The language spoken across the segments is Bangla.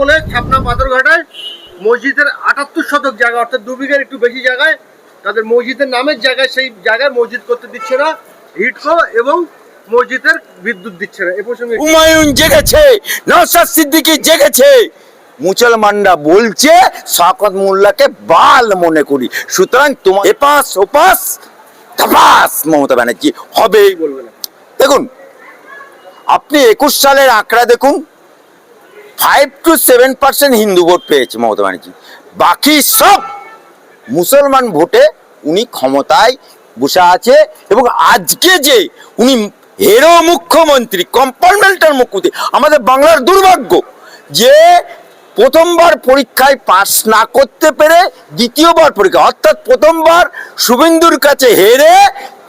বলে ছাপনা পাথরঘাটায় মসজিদের আটাত্তর শতক জায়গা, অর্থাৎ দু বিঘার একটু বেশি জায়গায় তাদের মসজিদের নামের জায়গায় সেই জায়গায় মসজিদ করতে দিচ্ছে না, হিটকো এবং মসজিদের বিদ্যুৎ দিচ্ছে না। এ প্রসঙ্গে হুমায়ুন জেগেছে, নওশাদ সিদ্দিকী জেগেছে। মুসলমানরা বলছে শকত মোল্লাকে বাল মনে করি। সুতরাং তোমার এপাস ওপাস তাপাস মমতা ব্যানার্জি, হবেই বলবে না। দেখুন, আপনি একুশ সালের আঁকড়া দেখুন five two seven percent Hindu vote পেয়েছে মমতা ব্যানার্জি। বাকি সব মুসলমান ভোটে উনি ক্ষমতায় বসে আছে এবং আজকে যে উনি হেরো মুখ্যমন্ত্রী, কম্পার্টমেন্টাল মুখ্যমন্ত্রী, আমাদের বাংলার দুর্ভাগ্য যে প্রথমবার পরীক্ষায় পাস না করতে পেরে দ্বিতীয়বার পরীক্ষা, অর্থাৎ প্রথমবার শুভেন্দুর কাছে হেরে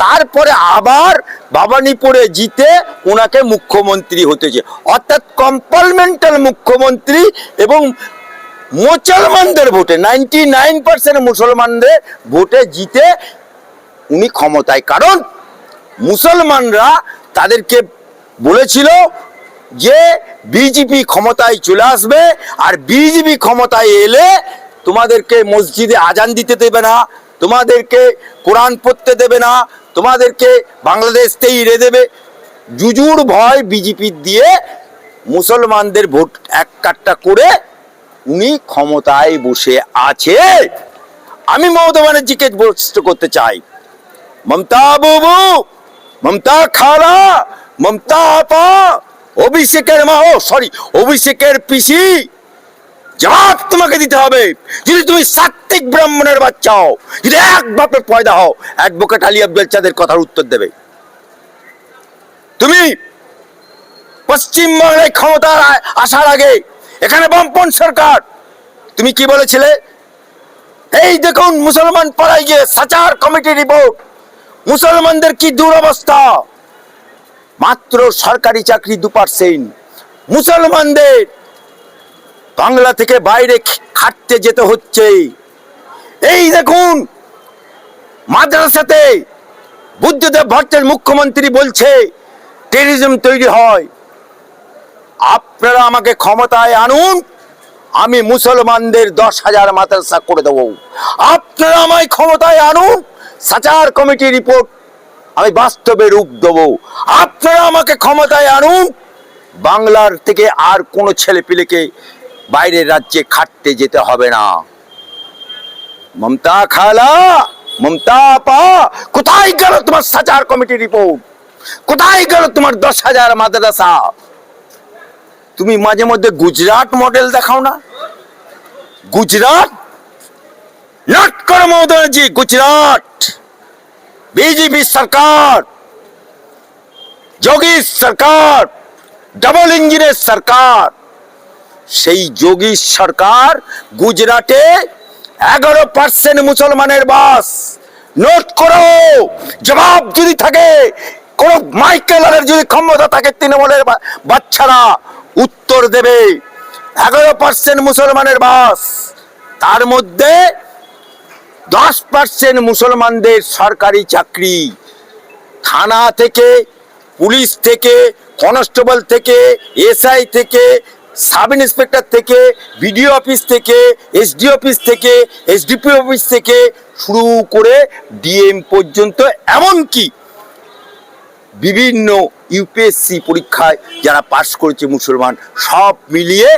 তারপরে আবার বাবানিপুরে জিতে ওনাকে মুখ্যমন্ত্রী হতেছে অর্থাৎ কম্পার্টমেন্টাল মুখ্যমন্ত্রী এবং মুসলমানদের ভোটে, নাইনটি নাইন পার্সেন্ট মুসলমানদের ভোটে জিতে উনি ক্ষমতায়। কারণ মুসলমানরা তাদেরকে বলেছিল যে বিজেপি ক্ষমতায় চলে আসবে আর বিজেপি ক্ষমতায় এলে তোমাদেরকে মসজিদে আজান দিতে দেবে না, তোমাদেরকে কোরআন পড়তে দেবে না, তোমাদেরকে বাংলাদেশতেই ইরে দেবে। জুজুর ভয় বিজেপির দিয়ে মুসলমানদের ভোট এক কাট্টা করে উনি ক্ষমতায় বসে আছে। আমি মমতা ব্যানার্জিকে প্রশ্ন করতে চাই। মমতা বাবু, মমতা খালা, মমতা আপা অভিষেকের মা, ও সরি অভিষেকের পিসি জবাব তোমাকে দিতে হবে। যদি তুমি সাত্বিক ব্রাহ্মণের বাচ্চা হও, যদি এক বাপের পয়দা হও অ্যাডভোকেট আলী আব্দুল চাঁদের কথার উত্তর দেবে। তুমি পশ্চিমবাংলায় ক্ষমতা আসার আগে, এখানে বামপন সরকার, তুমি কি বলেছিলে? এই দেখুন, মুসলমান পাড়ায় গিয়ে সাচার কমিটি রিপোর্ট মুসলমানদের কি দুরবস্থা? মাত্র সরকারি চাকরি দু পার্সেন্ট। মুসলমানদের বাংলা থেকে বাইরে খাটতে যেতে হচ্ছে। এই দেখুন, মাদ্রাসাতে বুদ্ধদেব ভট্টের মুখ্যমন্ত্রী বলছে টেরিজম তৈরি হয়। আপনারা আমাকে ক্ষমতায় আনুন, আমি মুসলমানদের দশ হাজার মাদ্রাসা করে দেবো। আপনারা আমায় ক্ষমতায় আনুন, সাচার কমিটি রিপোর্ট আমি বাস্তবে রূপ দেবো। আপনারা আমাকে ক্ষমতায় আনুন। বাংলার থেকে আর কোনো ছেলে পিলেকে বাইরের রাজ্যে খাটতে যেতে হবে না। মমতা খালা, মমতা আপা, কোথায় গেল তোমার সাচার কমিটি রিপোর্ট? কোথায় গেল তোমার দশ হাজার মাদ্রাসা? তুমি মাঝে মধ্যে গুজরাট মডেল দেখাও না? গুজরাট? নট করো মমতাজি গুজরাট! বিজেপি সরকার যোগী সরকার ডবল ইঞ্জিনের সরকার সেই যোগী সরকার গুজরাটে এগারো পার্সেন্ট মুসলমানের বাস। নোট করো জবাব যদি থাকে। কোন মাইকেলের যদি ক্ষমতা থাকে তৃণমূলের বাচ্চারা, উত্তর দেবে। এগারো পার্সেন্ট মুসলমানের বাস। তার মধ্যে দশ পার্সেন্ট মুসলমানদের সরকারি চাকরি। থানা থেকে, পুলিশ থেকে, কনস্টেবল থেকে, এসআই থেকে, সাব ইন্সপেক্টর থেকে, বিডিও অফিস থেকে, এসডি অফিস থেকে, এসডিপি অফিস থেকে শুরু করে ডিএম পর্যন্ত। এমনকি বিভিন্ন ইউপিএসসি পরীক্ষায় যারা পাশ করেছে মুসলমান, সব মিলিয়ে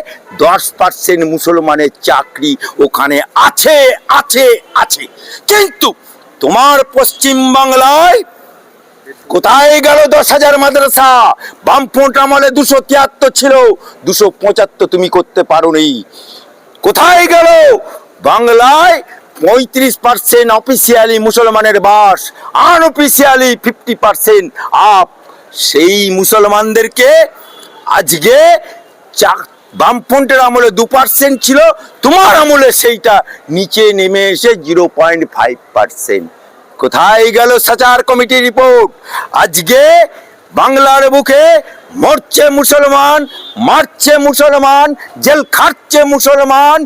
দশ পার্সেন্ট মুসলমানের চাকরি ওখানে আছে আছে আছে। কিন্তু তোমার পশ্চিম বাংলায় কোথায় গেল দশ হাজার মাদ্রাসা? বামফ্রন্ট আমলে দুশো তিয়াত্তর ছিল, দুশো পঁচাত্তর তুমি করতে পারোনি। কোথায় গেল? বাংলায় পঁয়ত্রিশ পার্সেন্ট অফিসিয়ালি মুসলমানের বাস আনঅফিসিয়ালি ফিফটি পার্সেন্ট আপ সেই মুসলমানদেরকে আজকে চা- বামফ্রন্টের আমলে দু পার্সেন্ট ছিল, তোমার আমলে সেইটা নিচে নেমে এসে জিরো পয়েন্ট ফাইভ পার্সেন্ট কোথায় গেল সাচার কমিটি রিপোর্ট? আজকে বাংলার বুকে মরছে মুসলমান, মারছে মুসলমান, জেল খাটছে মুসলমান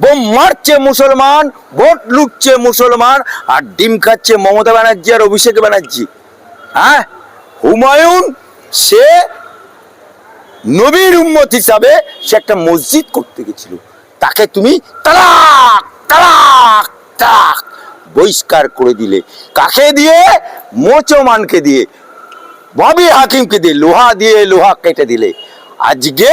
বোম মারছে মুসলমান, ভোট লুটছে মুসলমান, আর ডিম খাচ্ছে মমতা ব্যানার্জি আর অভিষেক ব্যানার্জি। হ্যাঁ? হুমায়ুন, সে নবীর উম্মত হিসাবে সে একটা মসজিদ করতে গেছিল। তাকে তুমি তালাক তালাক তালাক বহিষ্কার করে দিলে। কাকে দিয়ে? মোচমানকে দিয়ে। ববি হাকিমকে দিয়ে। লোহা দিয়ে লোহা কেটে দিলে। আজকে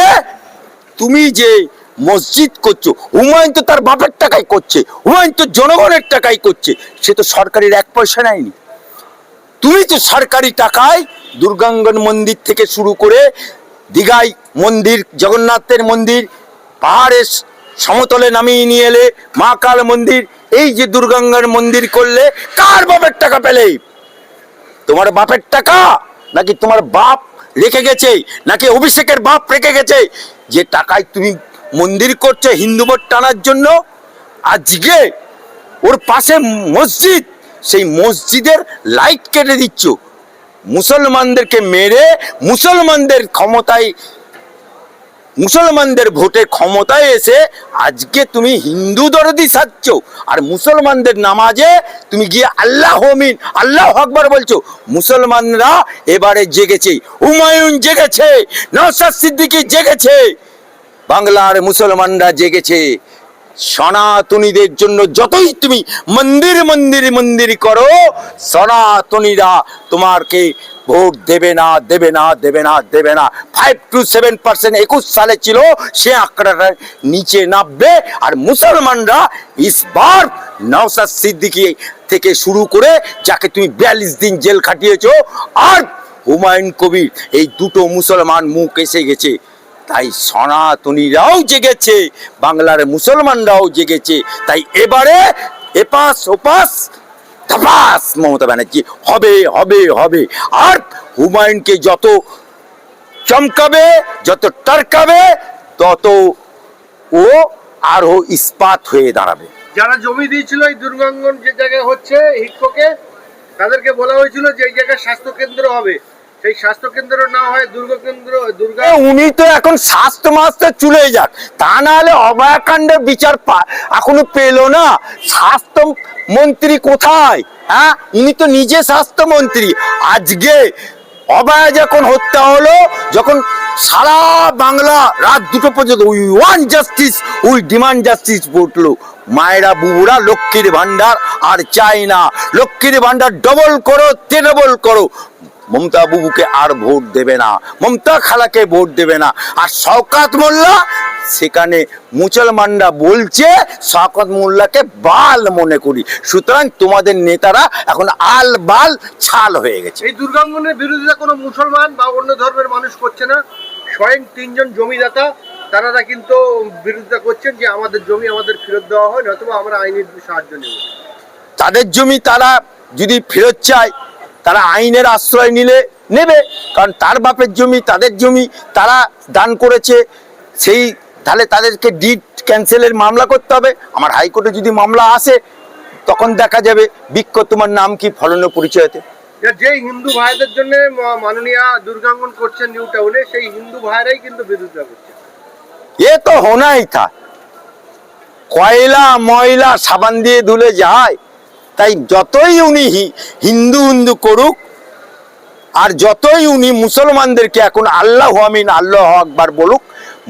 তুমি যে মসজিদ করছ, হুমায়ুন তো তার বাপের টাকায় করছে, হুমায়ুন তো জনগণের টাকায় করছে, সে তো সরকারের এক পয়সা নেয়নি। তুমি তো সরকারি টাকায় দুর্গাঙ্গন মন্দির থেকে শুরু করে দীঘাই মন্দির, জগন্নাথের মন্দির পাহাড়ের সমতলে নামিয়ে নিয়ে এলে, মা কাল মন্দির, এই যে দুর্গাঙ্গন মন্দির করলে কার বাপের টাকা পেলে? তোমার বাপের টাকা নাকি তোমার বাপ রেখে গেছে, নাকি অভিষেকের বাপ রেখে গেছে? যে টাকায় তুমি মন্দির করছে হিন্দু ভোট টানার জন্য। আজকে ওর পাশে মসজিদ, সেই মসজিদের লাইট কেটে দিচ্ছ। মুসলমানদেরকে মেরে মুসলমানদের ক্ষমতায়, মুসলমানদের ভোটে ক্ষমতায় এসে আজকে তুমি হিন্দু দরদি সাজছ। আর মুসলমানদের নামাজে তুমি গিয়ে আল্লাহ মিন আল্লাহ আকবর বলছো। মুসলমানরা এবারে জেগেছে, হুমায়ুন জেগেছে, নওশাদ সিদ্দিকী জেগেছে। বাংলার মুসলমানরা জেগেছে। সনাতনীদের জন্য যতই তুমি মন্দির মন্দির মন্দির করো, সনাতনীরা তোমাকে ভোট দেবে না দেবে না দেবে না দেবে না। ফাইভ টু সেভেন পার্সেন্ট একুশ সালে ছিল, সে আঁকড়াটা নিচে নামবে আর মুসলমানরা ইসবার নওসাদ সিদ্দিকি থেকে শুরু করে যাকে তুমি বিয়াল্লিশ দিন জেল খাটিয়েছ, আর হুমায়ুন কবির, এই দুটো মুসলমান মুখ এসে গেছে। তাই সনাতনীরাও জেগেছে, বাংলার মুসলমানরাও জেগেছে। তাই এবারে এপাস ওপাস তাপাস মমতা ব্যানার্জি। হবে হবে হবে। আর হুমায়ুনকে যত চমকাবে, যত টারকাবে, তত ও আরও ইস্পাত হয়ে দাঁড়াবে। যারা জমি দিয়েছিল এই দুর্গাঙ্গন যে জায়গায় হচ্ছে, হিটকোকে, তাদেরকে বলা হয়েছিল যে এই জায়গায় স্বাস্থ্য কেন্দ্র হবে। উনি তো এখন স্বাস্থ্য মাস্টার চলে যাক। তা না হলে অভয়াকাণ্ডের বিচার পা- এখনও পেল না। স্বাস্থ্য মন্ত্রী কোথায়? হ্যাঁ? উনি তো নিজে স্বাস্থ্যমন্ত্রী আজকে অভয়া যখন হত্যা হলো, যখন সারা বাংলা রাত দুটো পর্যন্ত we want justice, we demand justice বলল মায়েরা, বুবুরা, লক্ষ্মীর ভান্ডার আর চাই না। লক্ষ্মীর ভান্ডার ডবল করো ডবল করো। মমতা বুবুকে আর ভোট দেবে না মমতা খালাকে ভোট দেবে না। আর শওকাত মোল্লা সেখানে মুসলমানরা বলছে শওকত মোল্লাকে বাল মনে করি। সুতরাং তোমাদের নেতারা এখন আল বাল ছাল হয়ে গেছে। এই দুর্গাঙ্গনের বিরোধিতা কোনো মুসলমান বা অন্য ধর্মের মানুষ করছে না। স্বয়ং তিনজন জমিদাতা তারা কিন্তু বিরোধিতা করছেন যে আমাদের জমি আমাদের ফেরত দেওয়া হয় নতুবা আমরা আইনের সাহায্য নেব। তাদের জমি তারা যদি ফেরত চায় তারা আইনের আশ্রয় নিলে নেবে। কারণ তার বাপের জমি তাদের জমি তারা দান করেছে। সেই তাহলে তাদেরকে ডিট ক্যান্সেলের মামলা করতে হবে। আমার হাইকোর্টে যদি মামলা আসে তখন দেখা যাবে বিক্ষ তোমার নাম কি ফলনীয় পরিচয়তে। যে হিন্দু ভাইদের জন্য মাননীয়া দুর্গাঙ্গন করছেন নিউ টাউনে সেই হিন্দু ভাইরাই কিন্তু বিরোধিতা করছে। এ তো হোনাই থা। কয়লা ময়লা সাবান দিয়ে ধুলে যায়। তাই যতই উনি হিন্দু হিন্দু করুক, আর যতই উনি মুসলমানদেরকে এখন আল্লাহ আমিন, আল্লাহ আকবার বলুক,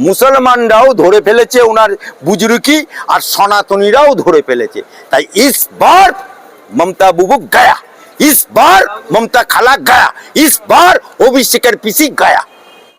মুসলমানরাও ধরে ফেলেছে ওনার বুজরুকি, আর সনাতনীরাও ধরে ফেলেছে। তাই ইস বার মমতা বুবু গায়া, ইস বার মমতা খালা গায়া, ইস বার অভিষেকের পিসি গায়া।